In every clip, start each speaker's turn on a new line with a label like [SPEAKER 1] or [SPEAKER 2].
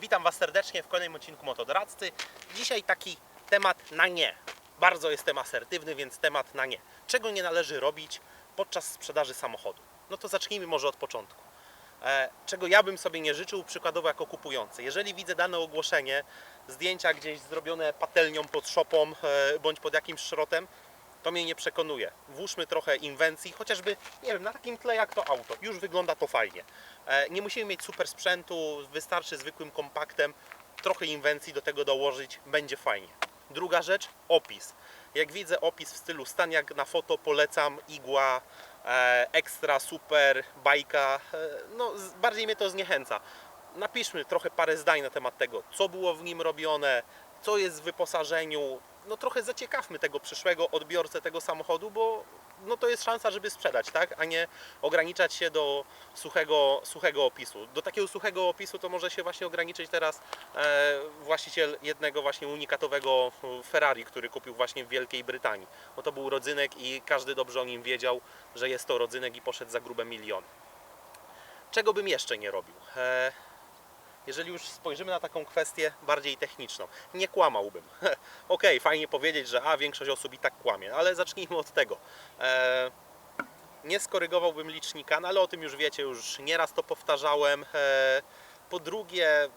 [SPEAKER 1] witam Was serdecznie w kolejnym odcinku Motodoradcy. Dzisiaj taki temat na nie. Bardzo jestem asertywny, więc temat na nie. Czego nie należy robić podczas sprzedaży samochodu? No to zacznijmy może od początku. E, czego ja bym sobie nie życzył, przykładowo jako kupujący. Jeżeli widzę dane ogłoszenie, zdjęcia gdzieś zrobione patelnią pod szopą e, bądź pod jakimś szrotem, to mnie nie przekonuje. Włóżmy trochę inwencji, chociażby, nie wiem, na takim tle jak to auto. Już wygląda to fajnie. E, Nie musimy mieć super sprzętu, wystarczy zwykłym kompaktem, trochę inwencji do tego dołożyć, będzie fajnie. Druga rzecz, opis. Jak widzę opis w stylu stan jak na foto, polecam, igła, e, ekstra, super, bajka, e, no bardziej mnie to zniechęca. Napiszmy trochę parę zdań na temat tego, co było w nim robione, co jest w wyposażeniu, no trochę zaciekawmy tego przyszłego odbiorcę tego samochodu, bo no to jest szansa, żeby sprzedać, tak? A nie ograniczać się do suchego, suchego opisu. Do takiego suchego opisu to może się właśnie ograniczyć teraz e, właściciel jednego właśnie unikatowego Ferrari, który kupił właśnie w Wielkiej Brytanii. Bo to był rodzynek i każdy dobrze o nim wiedział, że jest to rodzynek i poszedł za grube miliony. Czego bym jeszcze nie robił? E, jeżeli już spojrzymy na taką kwestię bardziej techniczną, nie kłamałbym. Okej, fajnie powiedzieć, że a większość osób i tak kłamie, ale zacznijmy od tego. E, nie skorygowałbym licznika, no ale o tym już wiecie, już nieraz to powtarzałem. E, po drugie,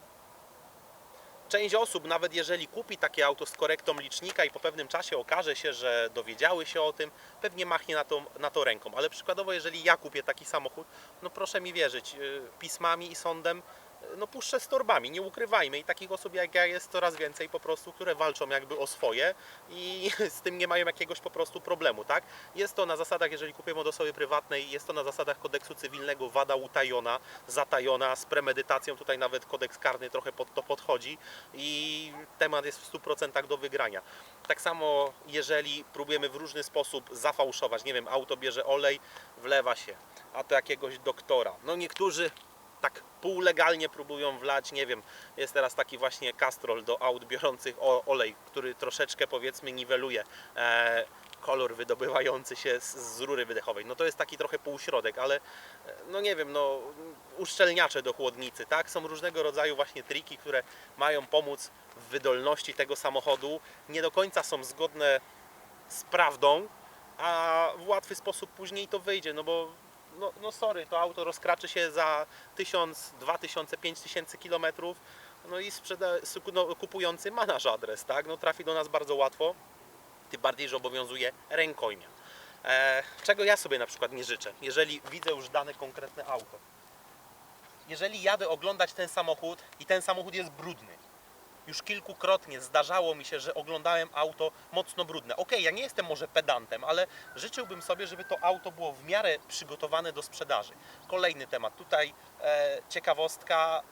[SPEAKER 1] część osób, nawet jeżeli kupi takie auto z korektą licznika i po pewnym czasie okaże się, że dowiedziały się o tym, pewnie machnie na to, na to ręką. Ale przykładowo, jeżeli ja kupię taki samochód, no proszę mi wierzyć, y, pismami i sądem no puszczę z torbami, nie ukrywajmy. I takich osób jak ja jest coraz więcej po prostu, które walczą jakby o swoje i z tym nie mają jakiegoś po prostu problemu, tak? Jest to na zasadach, jeżeli kupujemy od osoby prywatnej, jest to na zasadach kodeksu cywilnego wada utajona, zatajona, z premedytacją, tutaj nawet kodeks karny trochę pod to podchodzi i temat jest w 100% do wygrania. Tak samo jeżeli próbujemy w różny sposób zafałszować, nie wiem, auto bierze olej, wlewa się, a to jakiegoś doktora. No niektórzy tak półlegalnie próbują wlać, nie wiem, jest teraz taki właśnie kastrol do aut biorących olej, który troszeczkę powiedzmy niweluje e, kolor wydobywający się z, z rury wydechowej. No to jest taki trochę półśrodek, ale e, no nie wiem, no uszczelniacze do chłodnicy, tak? Są różnego rodzaju właśnie triki, które mają pomóc w wydolności tego samochodu. Nie do końca są zgodne z prawdą, a w łatwy sposób później to wyjdzie, no bo no, no sorry, to auto rozkraczy się za 1000, 2000, 5000 kilometrów, no i sprzeda, no, kupujący ma nasz adres, tak? No trafi do nas bardzo łatwo, tym bardziej, że obowiązuje rękojmia. E, czego ja sobie na przykład nie życzę, jeżeli widzę już dane konkretne auto. Jeżeli jadę oglądać ten samochód i ten samochód jest brudny, już kilkukrotnie zdarzało mi się, że oglądałem auto mocno brudne. Okej, ja nie jestem może pedantem, ale życzyłbym sobie, żeby to auto było w miarę przygotowane do sprzedaży. Kolejny temat. Tutaj e, ciekawostka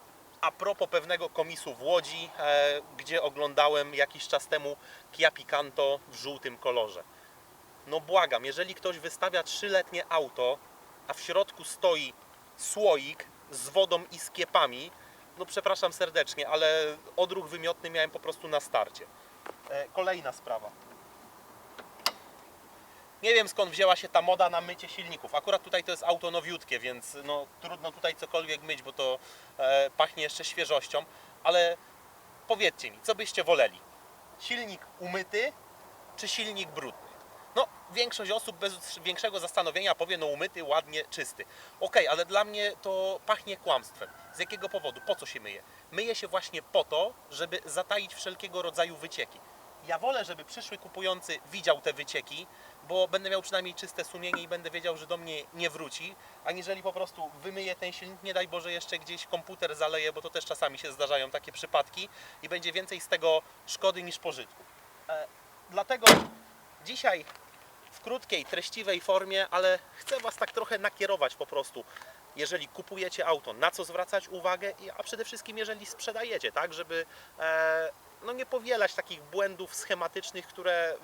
[SPEAKER 1] a propos pewnego komisu w Łodzi, e, gdzie oglądałem jakiś czas temu Kia Picanto w żółtym kolorze. No błagam, jeżeli ktoś wystawia trzyletnie auto, a w środku stoi słoik z wodą i z kiepami, no przepraszam serdecznie, ale odruch wymiotny miałem po prostu na starcie. E, kolejna sprawa. Nie wiem skąd wzięła się ta moda na mycie silników. Akurat tutaj to jest auto nowiutkie, więc no, trudno tutaj cokolwiek myć, bo to e, pachnie jeszcze świeżością. Ale powiedzcie mi, co byście woleli? Silnik umyty czy silnik brudny? No, większość osób bez większego zastanowienia powie, no umyty, ładnie, czysty. Okej, ale dla mnie to pachnie kłamstwem. Z jakiego powodu? Po co się myje? Myje się właśnie po to, żeby zataić wszelkiego rodzaju wycieki. Ja wolę, żeby przyszły kupujący widział te wycieki, bo będę miał przynajmniej czyste sumienie i będę wiedział, że do mnie nie wróci, aniżeli po prostu wymyję ten silnik, nie daj Boże jeszcze gdzieś komputer zaleje, bo to też czasami się zdarzają takie przypadki i będzie więcej z tego szkody niż pożytku. E, dlatego dzisiaj krótkiej, treściwej formie, ale chcę Was tak trochę nakierować po prostu, jeżeli kupujecie auto, na co zwracać uwagę, a przede wszystkim jeżeli sprzedajecie, tak, żeby e, no nie powielać takich błędów schematycznych, które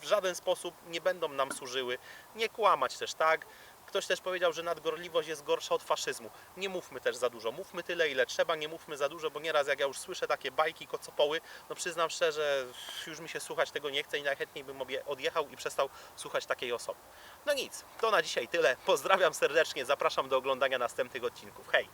[SPEAKER 1] w żaden sposób nie będą nam służyły, nie kłamać też, tak. Ktoś też powiedział, że nadgorliwość jest gorsza od faszyzmu. Nie mówmy też za dużo, mówmy tyle ile trzeba, nie mówmy za dużo, bo nieraz jak ja już słyszę takie bajki, kocopoły, no przyznam szczerze, już mi się słuchać tego nie chce i najchętniej bym odjechał i przestał słuchać takiej osoby. No nic, to na dzisiaj tyle. Pozdrawiam serdecznie, zapraszam do oglądania następnych odcinków. Hej!